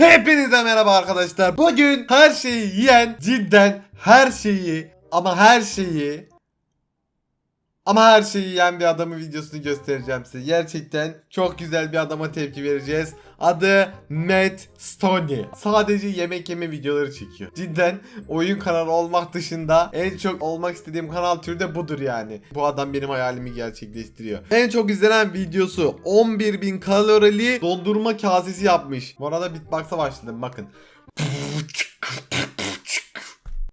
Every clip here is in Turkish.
Hepinize merhaba arkadaşlar. Bugün her şeyi yiyen cidden her şeyi ama her şeyi ama her şeyi yiyen bir adamın videosunu göstereceğim size. Gerçekten çok güzel bir adama tepki vereceğiz. Adı Matt Stoney. Sadece yemek yeme videoları çekiyor. Cidden oyun kanalı olmak dışında en çok olmak istediğim kanal türü de budur yani. Bu adam benim hayalimi gerçekleştiriyor. En çok izlenen videosu 11.000 kalorili dondurma kasesi yapmış. Bu arada beatbox'a başladım bakın.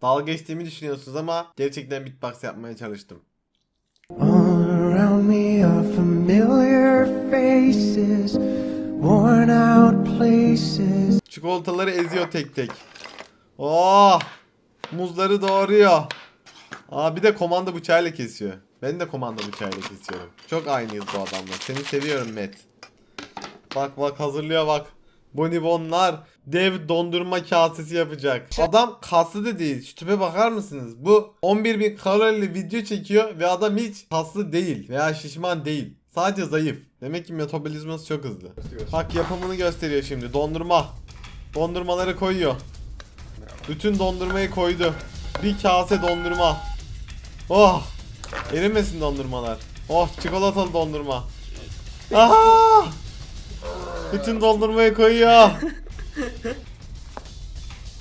Dalga geçtiğimi düşünüyorsunuz ama gerçekten beatbox yapmaya çalıştım. Around me are familiar faces, worn out places. Çikolataları eziyor tek tek. Oh! Muzları doğruyor. Aa bir de komanda bıçağıyla kesiyor. Ben de komanda bıçağıyla kesiyorum. Çok aynıyız bu adamla. Seni seviyorum Matt. Bak bak hazırlıyor bak. Bonibonlar dev dondurma kasesi yapacak. Adam kaslı da değil. Şu tipe bakar mısınız? Bu 11.000 kalorili video çekiyor ve adam hiç kaslı değil veya şişman değil. Sadece zayıf. Demek ki metabolizması çok hızlı. Bak yapımını gösteriyor şimdi. Dondurma. Dondurmaları koyuyor. Bütün dondurmayı koydu. Bir kase dondurma. Oh! Erimesin dondurmalar. Oh çikolatalı dondurma. Aha! Bütün dondurmayı koyuyor.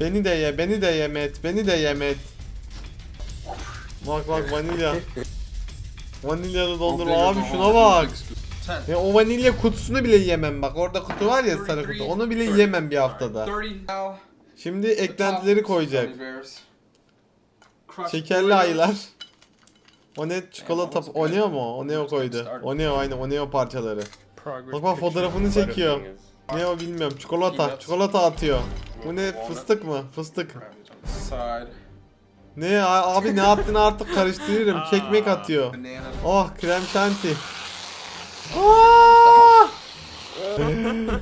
beni de ye, beni de ye Met, beni de ye Met. Bak bak vanilya. Vanilyalı dondurma abi şuna bak. Ya o vanilya kutusunu bile yemem bak. Orada kutu var ya sarı kutu. Onu bile yemem bir haftada. Şimdi eklentileri koyacak. Şekerli ayılar. O ne çikolata o ne mu? O ne o koydu? O ne o aynı o ne o parçaları. Bak bak fotoğrafını çekiyor. Ne o bilmiyorum. Çikolata. Çikolata atıyor. Bu ne fıstık mı? Fıstık. Ne abi ne yaptığını artık karıştırırım. Kekmek atıyor. Oh krem şanti. Aa!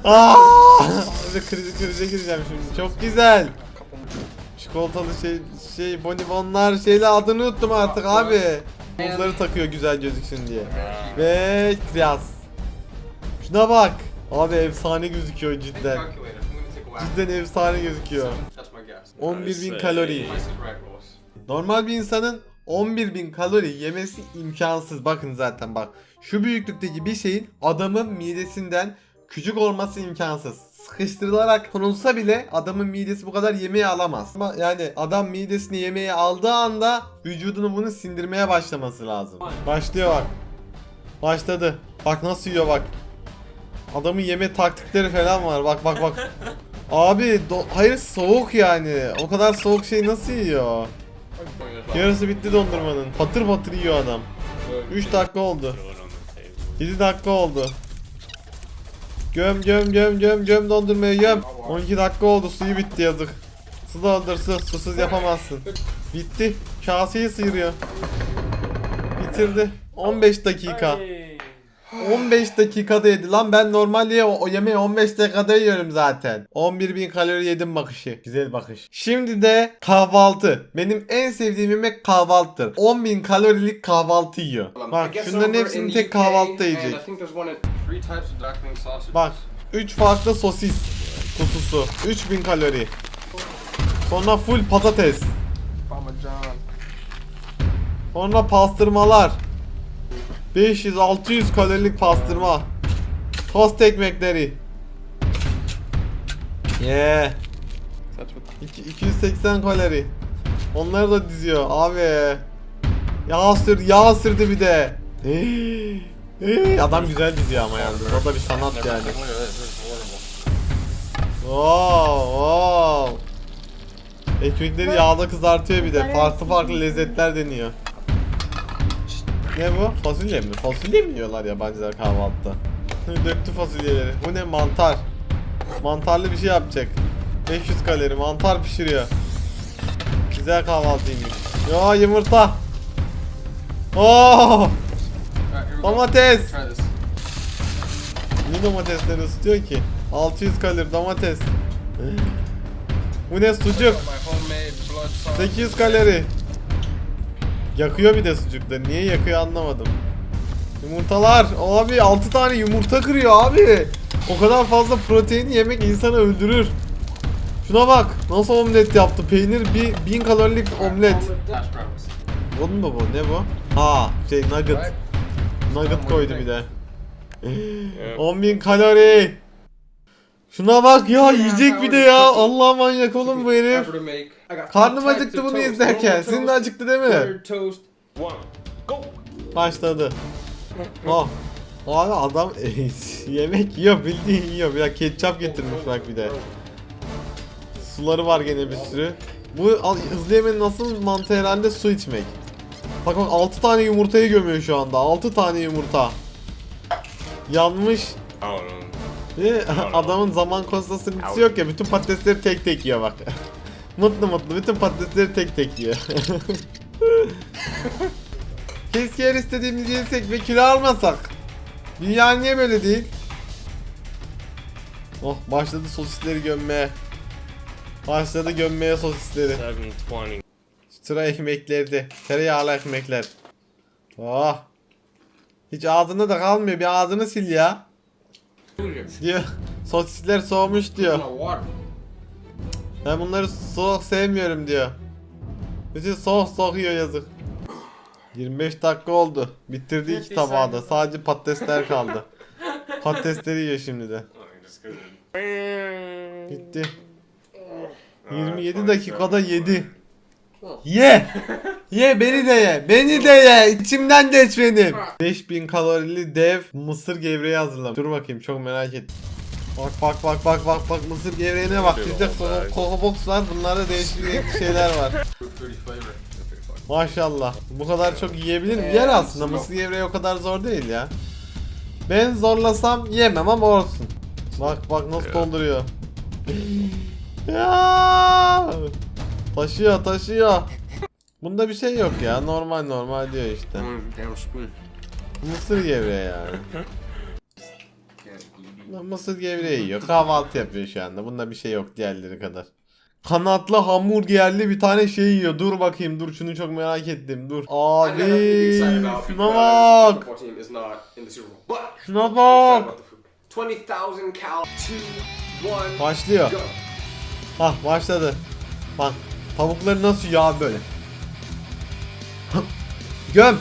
Aa! Abi krize krize gireceğim şimdi. Çok güzel. Çikolatalı şey şey bonibonlar şeyle adını unuttum artık abi. Muzları takıyor güzel gözüksün diye. Ve kriyas. Şuna bak. Abi efsane gözüküyor cidden. Cidden efsane gözüküyor. That's my guess. 11.000 kalori. Normal bir insanın 11.000 kalori yemesi imkansız. Bakın zaten bak. Şu büyüklükteki bir şeyin adamın midesinden küçük olması imkansız. Sıkıştırılarak konulsa bile adamın midesi bu kadar yemeği alamaz. Ama yani adam midesini yemeği aldığı anda vücudunu bunu sindirmeye başlaması lazım. Başlıyor bak. Başladı. Bak nasıl yiyor bak. Adamın yeme taktikleri falan var. Bak bak bak. Abi hayır soğuk yani. O kadar soğuk şey nasıl yiyor? Yarısı bitti dondurmanın. Patır patır yiyor adam. 3 dakika oldu. 7 dakika oldu. Göm göm göm göm göm dondurmayı göm. 12 dakika oldu suyu bitti yazık. Su doldur su. Susuz yapamazsın. Bitti. Kaseyi sıyırıyor. Bitirdi. 15 dakika. 15 dakikada yedi lan ben normalde o, o yemeği 15 dakikada yiyorum zaten. 11.000 kalori yedim bakışı. Güzel bakış. Şimdi de kahvaltı. Benim en sevdiğim yemek kahvaltıdır. 10.000 kalorilik kahvaltı yiyor. Bak şunların hepsini tek kahvaltıda yiyecek. Bak 3 farklı sosis kutusu. 3000 kalori. Sonra full patates. Sonra pastırmalar. 500-600 kalorilik pastırma. Tost ekmekleri. Yeah. That's what. İki- 280 kalori. Onları da diziyor abi. Yağ sür, yağ sürdü bir de. Adam güzel diziyor ama yalnız. O da bir sanat yani. Wow, wow. Ekmekleri yağda kızartıyor bir de. Farklı farklı lezzetler deniyor. Ne bu? Fasulye mi? Fasulye mi yiyorlar yabancılar kahvaltıda? Döktü fasulyeleri. Bu ne? Mantar. Mantarlı bir şey yapacak. 500 kalori mantar pişiriyor. Güzel kahvaltıymış. Yo yumurta. Oo! Domates. Niye domatesleri ısıtıyor ki? 600 kalori domates. Bu ne sucuk? My homemade blood sausage. 800 kalori. Yakıyor bir de sucukları. Niye yakıyor anlamadım. Yumurtalar. Abi 6 tane yumurta kırıyor abi. O kadar fazla protein yemek insanı öldürür. Şuna bak. Nasıl omlet yaptı? Peynir bir 1000 kalorilik omlet. Bunun mu bu? Ne bu? Ha şey nugget. Nugget koydu bir de. 10.000 kalori. Şuna bak ya yiyecek bir de ya. Allah manyak oğlum bu herif. Karnım acıktı bunu izlerken. Senin de acıktı değil mi? Başladı. Oh. Abi adam yemek yiyor bildiğin yiyor. Bir de ketçap getirmiş bak bir de. Suları var gene bir sürü. Bu al- hızlı yemenin nasıl mantığı herhalde su içmek. Bak bak 6 tane yumurtayı gömüyor şu anda. 6 tane yumurta. Yanmış. Adamın zaman konsantresi yok ya. Bütün patatesleri tek tek yiyor bak. mutlu mutlu bütün patatesleri tek tek yiyor. Keşke her istediğimizi yesek ve kilo almasak. Dünya niye böyle değil? Oh başladı sosisleri gömmeye. Başladı gömmeye sosisleri. 720. Sıra ekmeklerde. Tereyağlı ekmekler. Oh. Hiç ağzında da kalmıyor. Bir ağzını sil ya. Diyor. Sosisler soğumuş diyor. Ben bunları soğuk sevmiyorum diyor. Bütün soğuk soğuyor yazık. 25 dakika oldu. Bitirdi iki tabağı da. Sadece patatesler kaldı. Patatesleri yiyor şimdi de. Bitti. 27 dakikada yedi. Ye! Ye beni de ye. Beni de ye. İçimden geç benim. 5000 kalorili dev mısır gevreği hazırlamış. Dur bakayım çok merak ettim. Bak bak bak bak bak bak mısır gevreğine bak. Bizde Coco Box var. Bunlarda değişik şeyler var. Maşallah. Bu kadar çok yiyebilir mi? Yer aslında. Mısır gevreği o kadar zor değil ya. Ben zorlasam yemem ama olsun. Bak bak nasıl dolduruyor. ya! Taşıyor taşıyor. Bunda bir şey yok ya. Normal normal diyor işte. Mısır gevreği yani. Mısır gevreği yiyor. Kahvaltı yapıyor şu anda. Bunda bir şey yok diğerleri kadar. Kanatlı hamburgerli bir tane şey yiyor. Dur bakayım dur şunu çok merak ettim. Dur. Abi şuna bak. Şuna bak. 20,000 cal. Two, one. Başlıyor. Hah başladı. Bak tavukları nasıl ya böyle. Göm.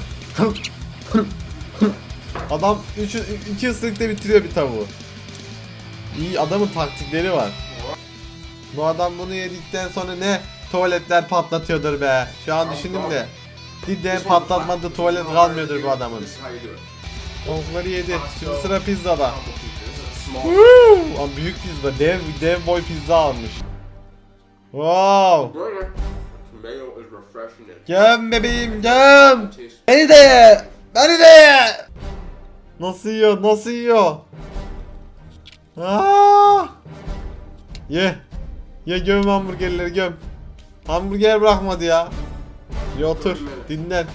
Adam 3 2 ısırıkta bitiriyor bir tavuğu. İyi adamın taktikleri var. Bu adam bunu yedikten sonra ne tuvaletler patlatıyordur be. Şu an düşündüm de. Cidden patlatmadı tuvalet kalmıyordur bu adamın. Tavukları yedi. Şimdi sıra pizzada. Woo! Büyük pizza. Dev, dev boy pizza almış. Wow. Göm bebeğim tastes Beni de ye. Beni de ye. Nasıl yiyor? Nasıl yiyor? Aa! Ye. Ye göm hamburgerleri göm. Hamburger bırakmadı ya. Bir otur. Dinlen.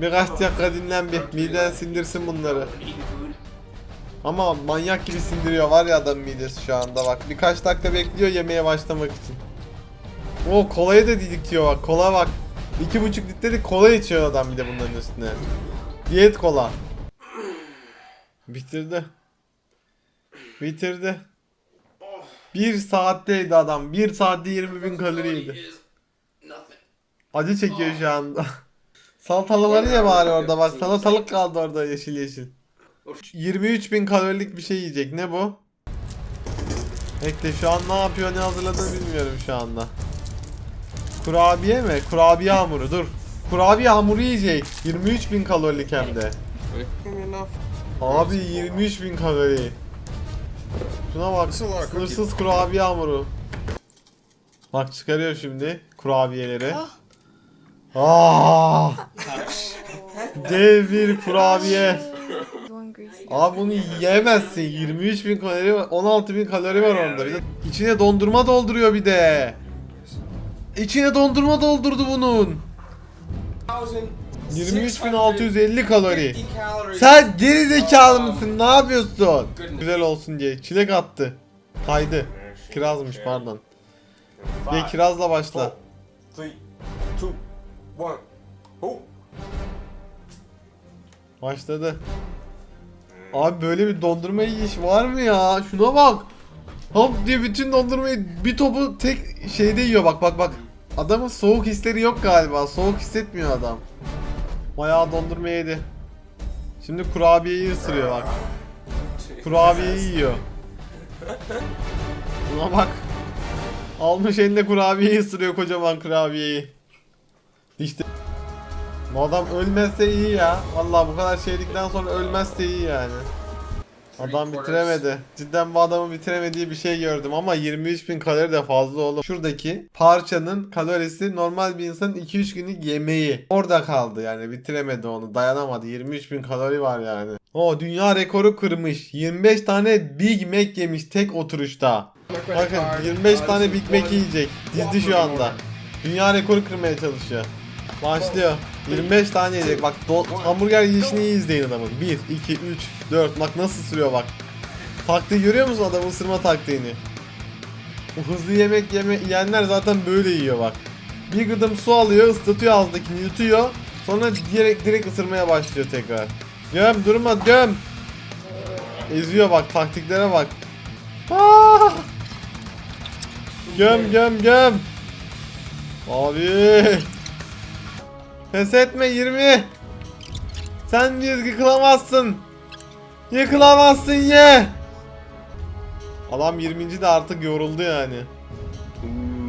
Birkaç dakika dinlen bir. Miden sindirsin bunları. Ama manyak gibi sindiriyor var ya adam midesi şu anda bak. Birkaç dakika bekliyor yemeğe başlamak için. O kolayı da didikliyor bak. Kola bak. İki buçuk litrelik kola içiyor adam bir de bunların üstüne. Diyet kola. Bitirdi. Bitirdi. Bir saatteydi adam. Bir saatte 20 bin. Is nothing. Acı çekiyor şu anda. Salatalıkları ye bari orada bak. Salatalık kaldı orada yeşil yeşil. 23 bin kalorilik bir şey yiyecek. Ne bu? Bekle şu an ne yapıyor ne hazırladığını bilmiyorum şu anda. Kurabiye mi? Kurabiye hamuru dur. Kurabiye hamuru yiyecek. 23 bin kalorilik hem de. Abi 23 bin kalori. Şuna bak. Sınırsız kurabiye hamuru. Bak çıkarıyor şimdi kurabiyeleri. Ah! Dev bir kurabiye. Abi bunu yiyemezsin. 23 bin kalori var. 16 bin kalori var onda. Bir de içine dondurma dolduruyor bir de. İçine dondurma doldurdu bunun. 23.650 kalori. Sen geri zekalı mısın? Ne yapıyorsun? Güzel olsun diye. Çilek attı. Kaydı. Kirazmış pardon. Ve kirazla başla. Başladı. Abi böyle bir dondurma yiyiş var mı ya? Şuna bak. Hop diye bütün dondurmayı bir topu tek şeyde yiyor bak bak bak. Adamın soğuk hisleri yok galiba. Soğuk hissetmiyor adam. Bayağı dondurma yedi. Şimdi kurabiyeyi ısırıyor bak. Kurabiyeyi yiyor. Buna bak. Almış eline kurabiyeyi ısırıyor kocaman kurabiyeyi. İşte bu adam ölmezse iyi ya. Vallahi bu kadar şeylikten sonra ölmezse iyi yani. Adam bitiremedi. Cidden bu adamın bitiremediği bir şey gördüm ama 23.000 kalori de fazla oğlum. Şuradaki parçanın kalorisi normal bir insanın 2-3 günlük yemeği. Orada kaldı yani bitiremedi onu dayanamadı. 23.000 kalori var yani. O dünya rekoru kırmış. 25 tane Big Mac yemiş tek oturuşta. Bakın 25 tane Big Mac yiyecek. Dizdi şu anda. Dünya rekoru kırmaya çalışıyor. Başlıyor. 25 tane yiyecek. Bak do- hamburger yiyişini iyi izleyin adamın. 1, 2, 3, 4. Bak nasıl sürüyor bak. Taktiği görüyor musun adamın ısırma taktiğini? Bu hızlı yemek yeme yiyenler zaten böyle yiyor bak. Bir gıdım su alıyor, ıslatıyor ağzındakini, yutuyor. Sonra direkt direkt ısırmaya başlıyor tekrar. Göm, durma, göm. Eziyor bak, taktiklere bak. Aa! Göm, göm, göm. Abi. Pes etme 20. Sen yıkılamazsın. Yıkılamazsın ye. Adam 20. de artık yoruldu yani.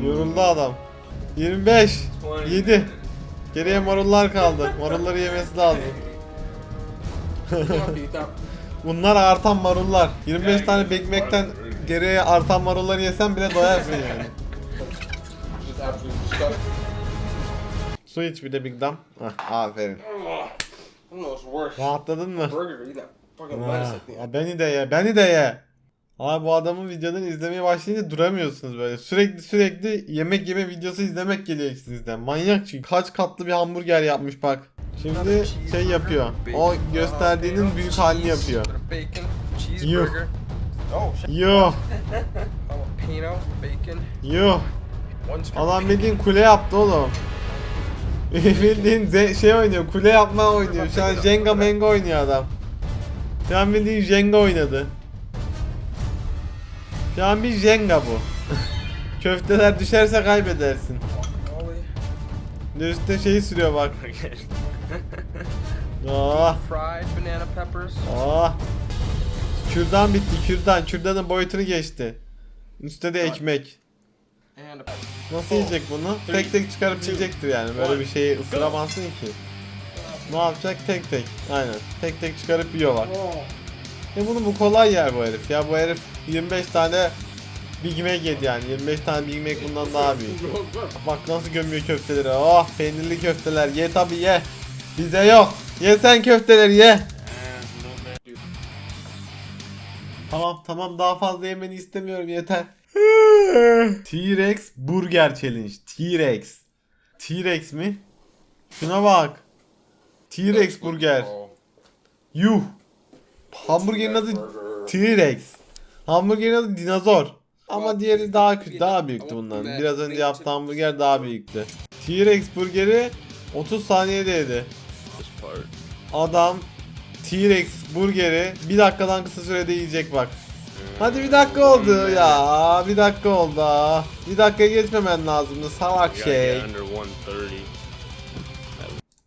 Yoruldu adam. 25. 7. Geriye marullar kaldı. Marulları yemesi lazım. Bunlar artan marullar. 25 tane Big geriye artan marulları yesen bile doyarsın yani. Su iç bir de Big Dam. Hah, aferin. Rahatladın mı? Ha, beni de ye, beni de ye. Abi bu adamın videolarını izlemeye başlayınca duramıyorsunuz böyle. Sürekli sürekli yemek yeme videosu izlemek geliyor sizden. Manyak çünkü. Kaç katlı bir hamburger yapmış bak. Şimdi şey yapıyor. O gösterdiğinin büyük halini yapıyor. Yuh. Yuh, yuh. Adam bildiğin kule yaptı oğlum. bildiğin ze- şey oynuyor, kule yapma oynuyor. Şu an Jenga Menga oynuyor adam. Şu an bildiğin Jenga oynadı. Şu an bir Jenga bu. Köfteler düşerse kaybedersin. Ollie, Bir de üstüne şeyi sürüyor bak. Ah, fried banana peppers. ah. Kürdan bitti, kürdan. Kürdanın boyutunu geçti. Üstte de ekmek. And a Nasıl yiyecek bunu? Tek tek çıkarıp yiyecektir yani. Böyle bir şeyi ısıramazsın ki. Ne yapacak? Tek tek. Aynen. Tek tek çıkarıp yiyor bak. E bunu bu kolay yer bu herif. Ya bu herif 25 tane Big Mac yedi yani. 25 tane Big Mac bundan daha büyük. Bak nasıl gömüyor köfteleri. Oh peynirli köfteler. Ye tabi ye. Bize yok. Ye sen köfteleri ye. Tamam tamam daha fazla yemeni istemiyorum yeter. T-Rex Burger Challenge. T-Rex. T-Rex mi? Şuna bak. T-Rex Burger. Yuh. Hamburgerin adı T-Rex. Hamburgerin adı dinozor. Ama diğeri daha küçük, daha büyüktü bundan. Biraz önce yaptığı hamburger daha büyüktü. T-Rex burgeri 30 saniyede yedi. Adam T-Rex burgeri bir dakikadan kısa sürede yiyecek bak. Hadi bir dakika oldu ya. Bir dakika oldu. Bir dakika geçmemen lazımdı salak şey. get under 130.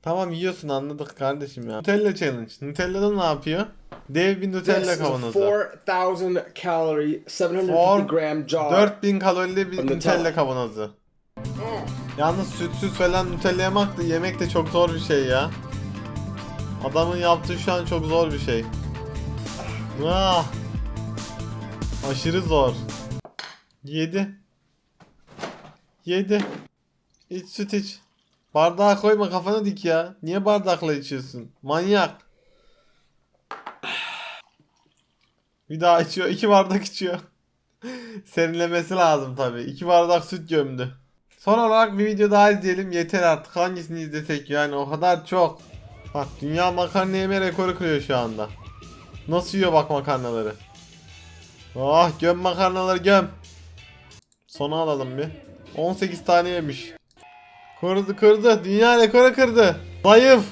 Tamam yiyorsun anladık kardeşim ya. Nutella challenge. Nutella'da ne yapıyor? Dev bir Nutella kavanozu. 4,000 calorie, 750 Four- gram jar. 4000 kalorili bir Nutella. Nutella kavanozu. Yalnız sütsüz falan Nutella yemek de, yemek de çok zor bir şey ya. Adamın yaptığı şu an çok zor bir şey. Ah. Aşırı zor. 7. 7. İç süt iç. Bardağa koyma kafana dik ya. Niye bardakla içiyorsun? Manyak. Bir daha içiyor. iki bardak içiyor. Serinlemesi lazım tabi. İki bardak süt gömdü. Son olarak bir video daha izleyelim. Yeter artık. Hangisini izlesek yani o kadar çok. Bak dünya makarna yeme rekoru kırıyor şu anda. Nasıl yiyor bak makarnaları. Ah göm makarnaları göm. Sona alalım bir. 18 tane yemiş. Kırdı kırdı. Dünya rekoru kırdı. Zayıf.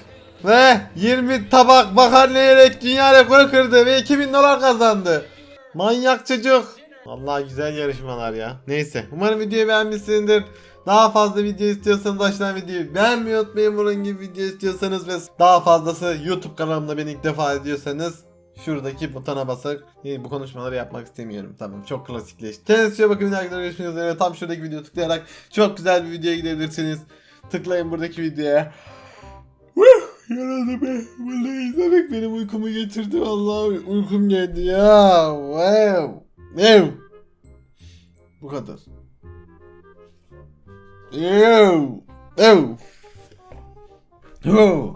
Ve 20 tabak makarna yiyerek dünya rekoru kırdı ve 2000 dolar kazandı. Manyak çocuk. Vallahi güzel yarışmalar ya. Neyse. Umarım videoyu beğenmişsinizdir. Daha fazla video istiyorsanız aşağıdan videoyu beğenmeyi unutmayın. Bunun gibi video istiyorsanız ve daha fazlası YouTube kanalımda beni ilk defa izliyorsanız şuradaki butona basarak "Hey, bu konuşmaları yapmak istemiyorum. Tamam çok klasikleşti. Kendinize iyi bakın. Videoda görüşmek üzere. Tam şuradaki videoyu tıklayarak çok güzel bir videoya gidebilirsiniz. Tıklayın buradaki videoya. Yoruldum be. Bunları izlemek benim uykumu getirdi. Vallahi uykum geldi ya. Wow. Wow. Bu kadar. Ew. Ew. Ew.